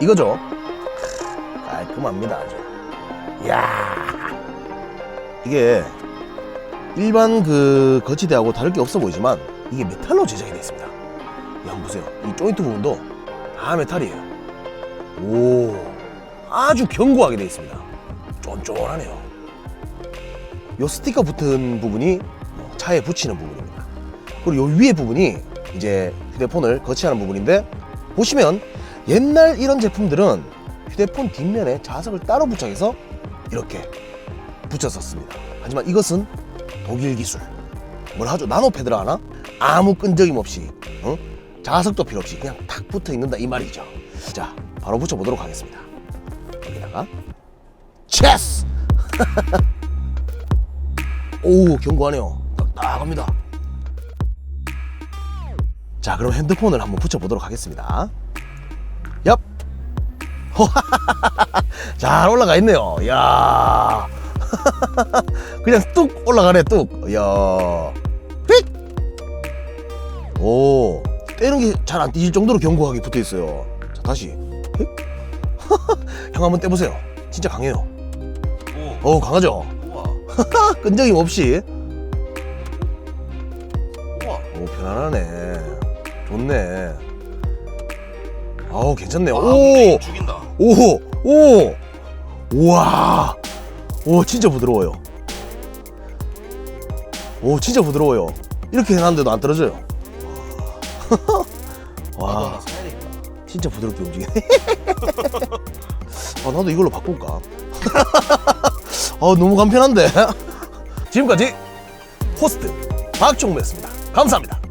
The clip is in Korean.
이거죠. 깔끔합니다 아주. 이야 이게 일반 그 거치대하고 다를 게 없어 보이지만 이게 메탈로 제작이 되어 있습니다. 이 한번 보세요. 이 조인트 부분도 다 메탈이에요. 오 아주 견고하게 되어 있습니다. 쫀쫀하네요. 요 스티커 붙은 부분이 차에 붙이는 부분입니다. 그리고 요 위에 부분이 이제 휴대폰을 거치하는 부분인데 보시면 옛날 이런 제품들은 휴대폰 뒷면에 자석을 따로 부착해서 이렇게 붙였었습니다. 하지만 이것은 독일 기술. 뭘 하죠? 나노 패드라 하나? 아무 끈적임 없이, 어? 자석도 필요 없이 그냥 탁 붙어 있는다 이 말이죠. 자, 바로 붙여보도록 하겠습니다. 여기다가 체스! 오, 견고하네요. 딱딱합니다. 자, 그럼 핸드폰을 한번 붙여보도록 하겠습니다. 얍! 잘 올라가 있네요. 야 그냥 뚝 올라가네, 뚝. 야 휙! 오, 떼는 게 잘안 띄질 정도로 견고하게 붙어 있어요. 자, 다시. 휙! 형 한번 떼보세요. 진짜 강해요. 오, 오, 강하죠? 끈적임 없이. 우와. 오, 편안하네. 좋네. 아우, 괜찮네요. 아, 오! 죽인다. 오! 오! 우와! 오, 진짜 부드러워요. 오, 진짜 부드러워요. 이렇게 해놨는데도 안 떨어져요. 와. 진짜 부드럽게 움직이네. 아, 나도 이걸로 바꿀까? 아, 너무 간편한데? 지금까지 호스트 박종배였습니다. 감사합니다.